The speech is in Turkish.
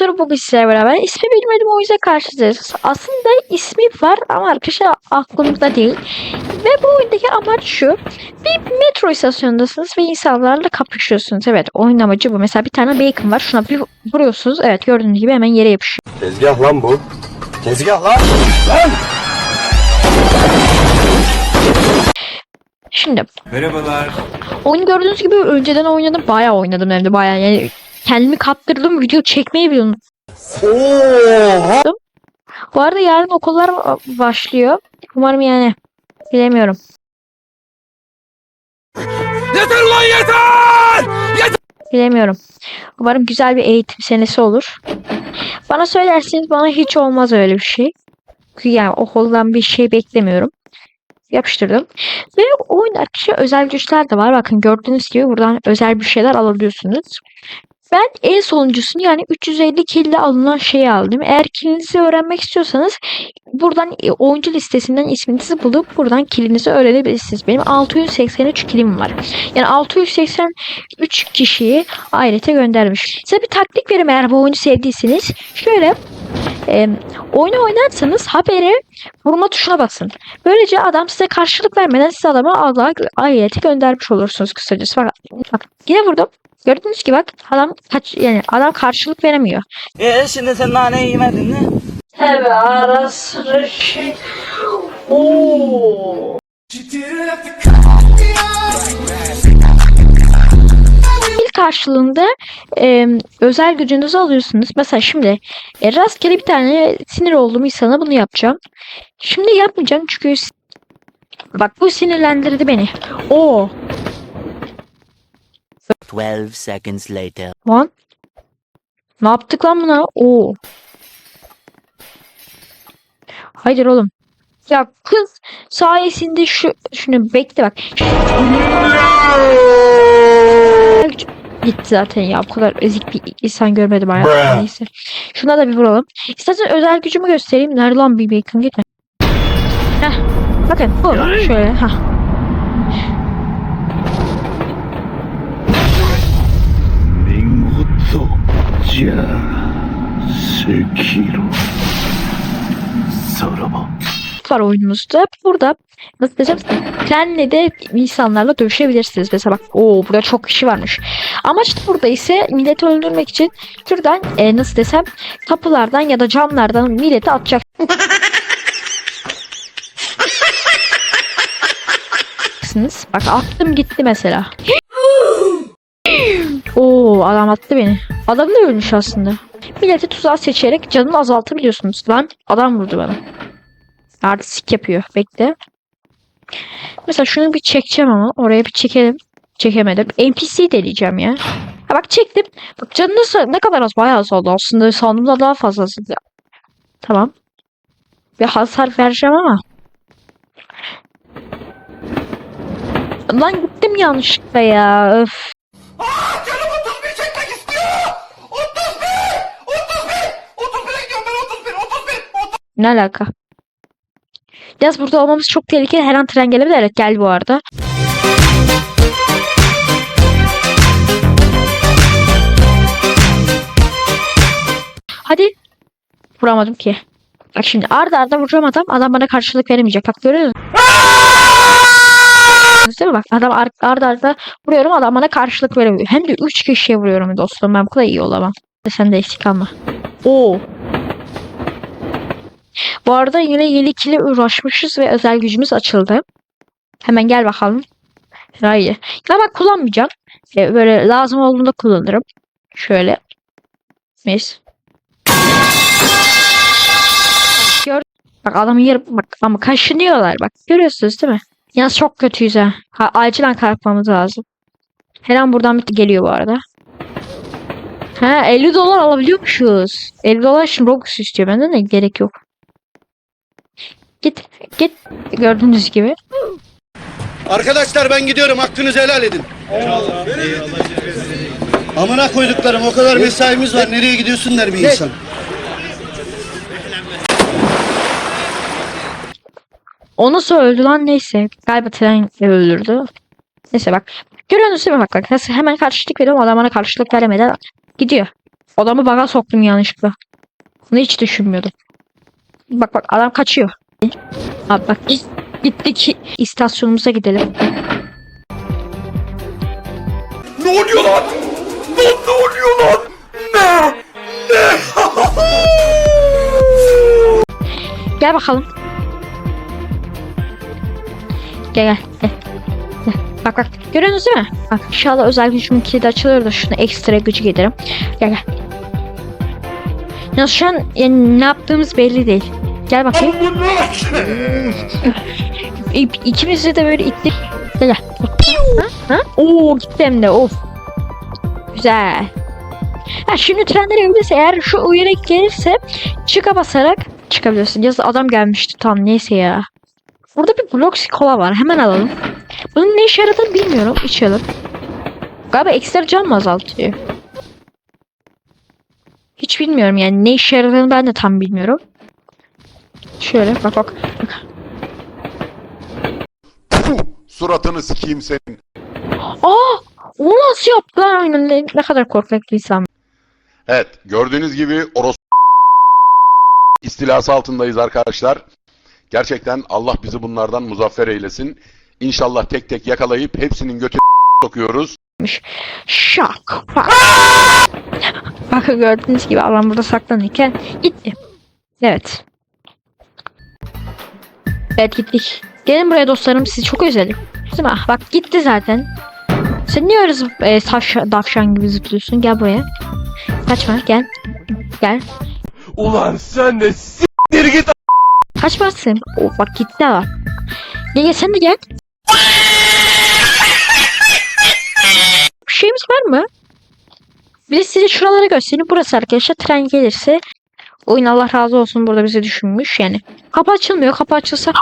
dostlarım bugün sizlerle beraber ismi bilmediğim oyuncuya karşılaşacağız. Aslında ismi var ama arkadaşlar aklımda değil. Ve bu oyundaki amaç şu. Bir metro istasyonundasınız ve insanlarla kapışıyorsunuz. Evet oyun amacı bu. Mesela bir tane bacon var. Şuna bir vuruyorsunuz. Evet gördüğünüz gibi hemen yere yapışıyor. Tezgah lan bu. Tezgah lan. Şimdi Merhabalar. oyun gördüğünüz gibi önceden oynadım. Bayağı oynadım hem de bayağı. Yani kendimi kaptırdım. Video çekmeyi bile unuttum. Oha. Bu arada yarın okullar ba- başlıyor. Umarım yani. Bilemiyorum. Yeter lan yeter! Bilemiyorum. Umarım güzel bir eğitim senesi olur. Bana söylerseniz bana hiç olmaz öyle bir şey. Yani okuldan bir şey beklemiyorum. Yapıştırdım. Ve oyun arkadaşlar özel güçler de var. Bakın gördüğünüz gibi buradan özel bir şeyler alabiliyorsunuz. Ben en sonuncusunu yani 350 kill alınan şeyi aldım. Eğer killinizi öğrenmek istiyorsanız buradan e, oyuncu listesinden isminizi bulup buradan killinizi öğrenebilirsiniz. Benim 683 killim var. Yani 683 kişiyi ahirete göndermiş. Size bir taktik vereyim eğer bu oyunu sevdiyseniz. Şöyle e, oyunu oynarsanız haberi vurma tuşuna basın. Böylece adam size karşılık vermeden siz adamı Allah'a ahirete göndermiş olursunuz kısacası. Bak, bak yine vurdum. Gördüğünüz gibi bak adam kaç yani adam karşılık veremiyor. E şimdi sen naneyi yemedin mi? Evet arası şey. Oo. Karşılığında e, özel gücünüzü alıyorsunuz. Mesela şimdi e, rastgele bir tane sinir olduğum insana bunu yapacağım. Şimdi yapmayacağım çünkü bak bu sinirlendirdi beni. Oo. 12 seconds later. Lan. Ne yaptık lan buna? Oo. Hayır oğlum. Ya kız sayesinde şu şunu bekle bak. Gitti zaten ya. Bu kadar ezik bir insan görmedim hayatımda. Neyse. Şuna da bir vuralım. İstersen özel gücümü göstereyim. Nerede lan bir bacon gitme. Heh. Bakın bu. Şöyle. Heh. Sekiro Sarama var oyunumuzda. Burada nasıl desem senle de insanlarla dövüşebilirsiniz. Mesela bak o burada çok kişi varmış. Amaç da burada ise milleti öldürmek için şuradan e, nasıl desem kapılardan ya da camlardan milleti atacak. Bak attım gitti mesela. Oo adam attı beni. Adam da ölmüş aslında. Milleti tuzağa seçerek canını azaltabiliyorsunuz. Lan adam vurdu bana. Artistik yapıyor. Bekle. Mesela şunu bir çekeceğim ama. Oraya bir çekelim. Çekemedim. NPC deneyeceğim ya. Ha bak çektim. Bak canı nasıl, ne kadar az bayağı az oldu. Aslında sandığımda daha fazlasıydı. Tamam. Bir hasar vereceğim ama. Lan gittim yanlışlıkla ya. Öf. Canım 31 çekmek istiyor! 31! 31! 31'e gidiyorum ben 31! 31! Ne alaka? Yaz burada olmamız çok tehlikeli. Her an tren gelebilir. Evet geldi bu arada. Hadi. Vuramadım ki. Bak şimdi arda arda vuracağım adam. Adam bana karşılık veremeyecek. Bak görüyor musun? Bak adam ar arda arda vuruyorum adam bana karşılık veremiyor. Hem de 3 kişiye vuruyorum dostum. Ben bu kadar iyi olamam. Sen de eksik kalma. Oo. Bu arada yine yeni ikili uğraşmışız ve özel gücümüz açıldı. Hemen gel bakalım. Hayır. Ya bak kullanmayacağım. Ee, böyle lazım olduğunda kullanırım. Şöyle. Mis. Gör. Bak adamı yer bak ama kaşınıyorlar bak. Görüyorsunuz değil mi? Yalnız çok kötüyüz ha. ha acilen kalkmamız lazım. Her an buradan bir geliyor bu arada. Ha 50 dolar alabiliyormuşuz. 50 dolar şimdi Robux istiyor benden de gerek yok. Git git gördüğünüz gibi. Arkadaşlar ben gidiyorum. Hakkınızı helal edin. Eyvallah. Amına koyduklarım o kadar mesaimiz var. Nereye gidiyorsun der bir insan. O nasıl öldü lan neyse. Galiba tren öldürdü. Neyse bak. Görüyorsunuz değil mi bak bak. Nasıl hemen karşılık veriyorum adam bana karşılık veremeden gidiyor. Adamı baga soktum yanlışlıkla. Bunu hiç düşünmüyordum. Bak bak adam kaçıyor. Abi bak git- gittik istasyonumuza gidelim. Ne oluyor lan? Lan ne oluyor lan? Ne? Gel bakalım. Gel gel. gel. Gel. Bak bak. Görüyorsunuz değil mi? Bak inşallah özel gücümün kilidi açılır da şuna ekstra gücü gelirim. Gel gel. Ya şu an yani ne yaptığımız belli değil. Gel bakayım. İ- İkimizi de böyle ittik. Gel gel. Ha? Ha? Oo gitti hem de of. Güzel. Ha şimdi trenler evliyse eğer şu uyarı gelirse çıka basarak çıkabilirsin. Yazı adam gelmişti tam neyse ya. Burada bir blok kola var hemen alalım. Bunun ne işe yaradığını bilmiyorum. İçelim. Galiba ekstra can mı azaltıyor? Hiç bilmiyorum yani ne işe yaradığını ben de tam bilmiyorum. Şöyle bak bak. Puh, suratını sikeyim senin. Aa! O nasıl yaptı lan oyunu? Ne, ne kadar korkak bir insan. Evet, gördüğünüz gibi oros istilası altındayız arkadaşlar. Gerçekten Allah bizi bunlardan muzaffer eylesin. İnşallah tek tek yakalayıp hepsinin götü sokuyoruz. Şak. Bak. Bakın gördüğünüz gibi adam burada saklanırken gitti. Evet. Evet gittik. Gelin buraya dostlarım sizi çok özledim. Değil mi? Bak gitti zaten. Sen niye öyle zıp, e, tavşan, tavşan gibi zıplıyorsun? Gel buraya. Kaçma gel. Gel. Ulan sen de s**tir git Kaçmazsın. Oh, bak gitti adam. Gel gel sen de gel. Bir şeyimiz var mı? Bir de size şuraları göstereyim. Burası arkadaşlar tren gelirse oyun Allah razı olsun burada bizi düşünmüş yani. Kapı açılmıyor. Kapı açılsa